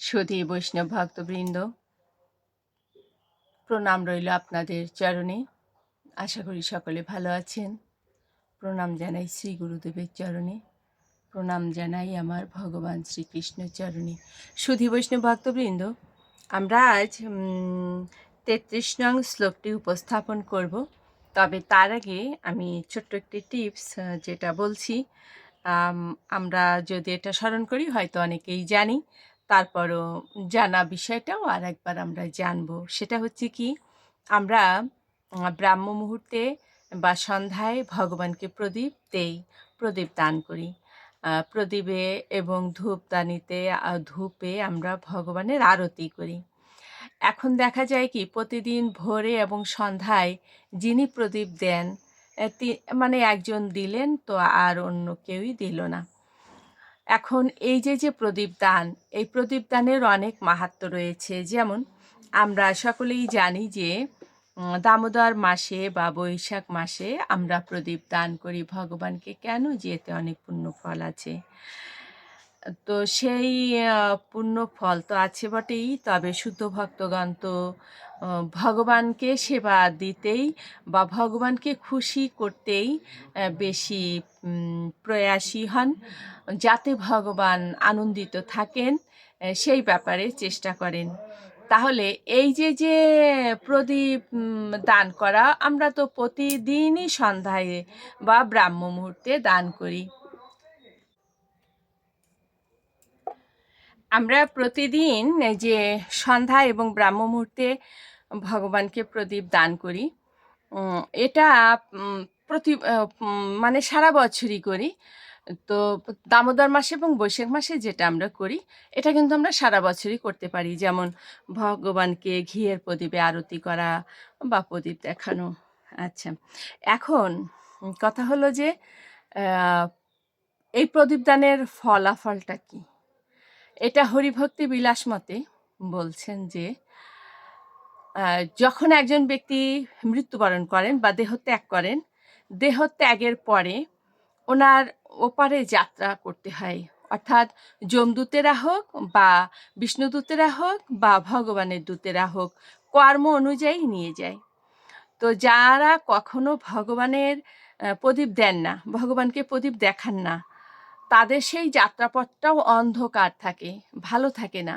সুধী বৈষ্ণব ভক্তবৃন্দ, প্রণাম রইল আপনাদের চরণে। আশা করি সকলে ভালো আছেন। প্রণাম জানাই শ্রী গুরুদেবের চরণে। প্রণাম জানাই আমার ভগবান শ্রীকৃষ্ণের চরণে। সুধী বৈষ্ণব ভক্তবৃন্দ, আমরা আজ তেত্রিশ নং শ্লোকটি উপস্থাপন করব। তবে তার আগে আমি ছোট্ট একটি টিপস যেটা বলছি। আমরা যদি এটা স্মরণ করি, হয়তো অনেকেই জানি। তারপরও জানা বিষয়টাও আর একবার আমরা জানব। সেটা হচ্ছে কি, আমরা ব্রাহ্ম মুহূর্তে বা সন্ধ্যায় ভগবানকে প্রদীপ দেই, প্রদীপ দান করি। প্রদীপে এবং ধূপদানিতে ধূপে আমরা ভগবানের আরতি করি। এখন দেখা যায় কি, প্রতিদিন ভোরে এবং সন্ধ্যায় যিনি প্রদীপ দেন মানে একজন দিলেন তো আর অন্য কেউই দিল না। এখন এই যে যে প্রদীপ দান, এই প্রদীপ দানের অনেক মাহাত্ম রয়েছে। যেমন আমরা সকলেই জানি যে দামোদর মাসে বা বৈশাখ মাসে আমরা প্রদীপ দান করি। ভগবানকে কেন যেতে অনেক পুণ্য ফল আছে? তো সেই পূর্ণ ফল তো আছে বটেই। তবে শুদ্ধ ভক্তগণ তো ভগবানকে সেবা দিতেই বা ভগবানকে খুশি করতেই বেশি প্রয়াসী হন। যাতে ভগবান আনন্দিত থাকেন সেই ব্যাপারে চেষ্টা করেন। তাহলে এই যে যে প্রদীপ দান করা, আমরা তো প্রতিদিনই সন্ধ্যায় বা ব্রাহ্ম মুহূর্তে দান করি। আমরা প্রতিদিন যে সন্ধ্যা এবং ব্রাহ্ম মুহূর্তে ভগবানকে প্রদীপ দান করি। এটা প্রতি মানে সারা বছরই করি। তো দামোদর মাসে এবং বৈশাখ মাসে যেটা আমরা করি, এটা কিন্তু আমরা সারা বছরই করতে পারি। যেমন ভগবানকে ঘিয়ের প্রদীপে আরতি করা বা প্রদীপ দেখানো। আচ্ছা এখন কথা হলো যে এই প্রদীপ দানের ফলাফলটা কি? এটা হরিভক্তি বিলাস মতে বলছেন যে যখন একজন ব্যক্তি মৃত্যুবরণ করেন বা দেহত্যাগ করেন, দেহত্যাগের পরে ওনার ওপারে যাত্রা করতে হয়। অর্থাৎ যমদূতেরা হোক বা বিষ্ণুদূতেরা হোক বা ভগবানের দূতেরা হোক, কর্ম অনুযায়ী নিয়ে যায়। তো যারা কখনো ভগবানের প্রদীপ দেন না, ভগবানকে প্রদীপ দেখান না তাদের সেই যাত্রাপথটাও অন্ধকার থাকে, ভালো থাকে না।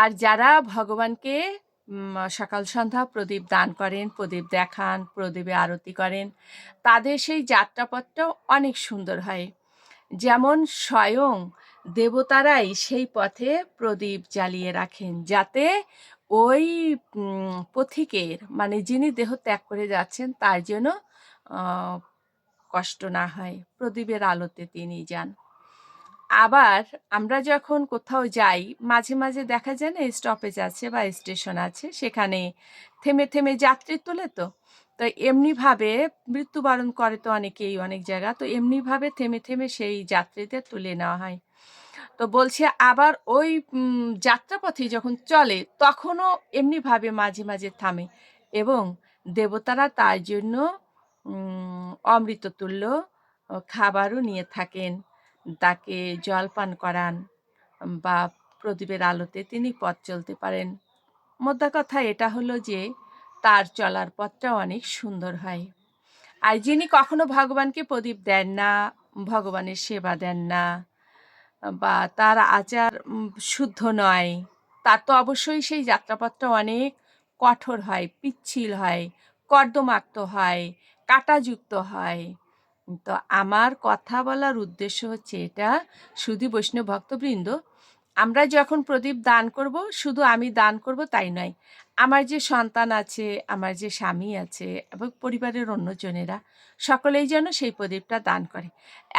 আর যারা ভগবানকে সকাল সন্ধ্যা প্রদীপ দান করেন, প্রদীপ দেখান, প্রদীপে আরতি করেন, তাদের সেই যাত্রাপথটাও অনেক সুন্দর হয়। যেমন স্বয়ং দেবতারাই সেই পথে প্রদীপ জ্বালিয়ে রাখেন, যাতে ওই পথিকের মানে যিনি দেহ ত্যাগ করে যাচ্ছেন, তার জন্য কষ্ট না হয়, প্রদীপের আলোতে তিনি যান। আবার আমরা যখন কোথাও যাই, মাঝে মাঝে দেখা যায় না স্টপেজ আছে বা স্টেশন আছে, সেখানে থেমে থেমে যাত্রী তোলে তো। তো এমনিভাবে মৃত্যুবরণ করে তো অনেকেই অনেক জায়গা, তো এমনিভাবে থেমে থেমে সেই যাত্রীদের তুলে নেওয়া হয়। তো বলছে আবার ওই যাত্রাপথে যখন চলে, তখনও এমনিভাবে মাঝে মাঝে থামে এবং দেবতারা তার জন্য অমৃততুল্য খাবারও নিয়ে থাকেন। তাকে জল পান করান বা প্রদীপের আলোতে তিনি পথ চলতে পারেন। মোদ্দা কথা এটা হলো যে, তার চলার পথটা অনেক সুন্দর হয়। আর যিনি কখনো ভগবানকে প্রদীপ দেন না, ভগবানের সেবা দেন না, বা তার আচার শুদ্ধ নয়, তার তো অবশ্যই সেই যাত্রাপথটা অনেক কঠোর হয়, পিচ্ছিল হয়, কর্দমাক্ত হয় কাঁটাযুক্ত হয়। তো আমার কথা বলার উদ্দেশ্য হচ্ছে এটা। শুধু বৈষ্ণব ভক্তবৃন্দ, আমরা যখন প্রদীপ দান করব, শুধু আমি দান করব তাই নয়, আমার যে সন্তান আছে, আমার যে স্বামী আছে, এবং পরিবারের অন্যজনেরা, সকলেই যেন সেই প্রদীপটা দান করে।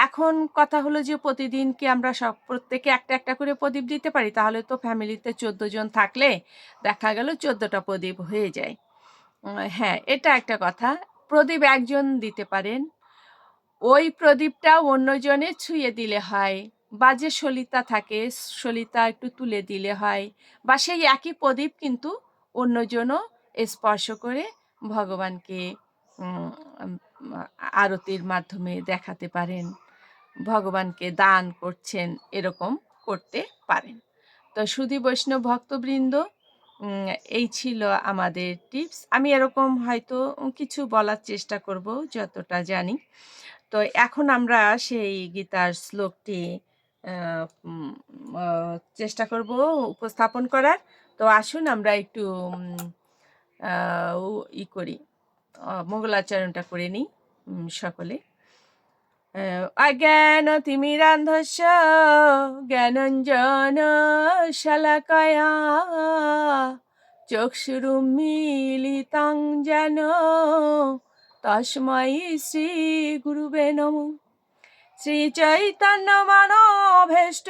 এখন কথা হলো যে প্রতিদিন কি আমরা সব, প্রত্যেকে একটা একটা করে প্রদীপ দিতে পারি? তাহলে তো ফ্যামিলিতে চোদ্দ জন থাকলে দেখা গেল চোদ্দোটা প্রদীপ হয়ে যায়। হ্যাঁ এটা একটা কথা। প্রদীপ একজন দিতে পারেন। ওই প্রদীপটা অন্যজনে ছুঁয়ে দিলে হয়। বা যে সলিতা থাকে, সলিতা একটু তুলে দিলে হয়। বা সেই একই প্রদীপ কিন্তু অন্যজনও স্পর্শ করে ভগবানকে আরতির মাধ্যমে দেখাতে পারেন। ভগবানকে দান করছেন, এরকম করতে পারেন। তো সুধী বৈষ্ণব ভক্তবৃন্দ এই ছিল আমাদের টিপস। আমি এরকম হয়তো কিছু বলার চেষ্টা করব যতটা জানি। তো এখন আমরা সেই গীতার শ্লোকটি চেষ্টা করব উপস্থাপন করার। তো আসুন আমরা একটু ই করি মঙ্গলাচরণটা করে নিই সকলে। আহ, অজ্ঞান তিমিরান্ধস্য জ্ঞানঞ্জন শলাকয়া চক্ষুরুন্মীলিতং যেন তস্मै শ্রী গুরুবে নমঃ শ্রীচৈতন্য মানভেষ্ট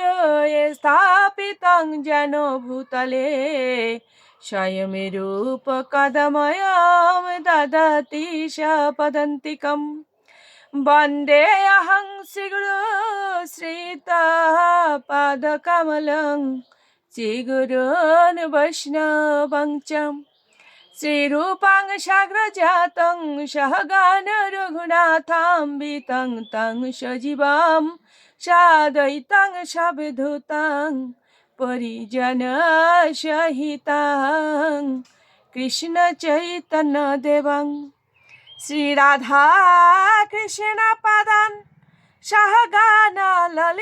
স্থাপিতং যেন ভূতলে স্বয়ং রূপ কদময়ম দদতি সপদন্তিকম বন্দে অহং শ্রীগুরু শ্রীতপাদকমলং শ্রীগুরুन् বৈষ্ণবং চ শ্রীরূপাং সাগ্রজাতং সহগান রঘুনাথাম্বিতং তং সজীবম সাদৈতং শ্রীরাধা কৃষ্ণ পাদান সহগান ললিত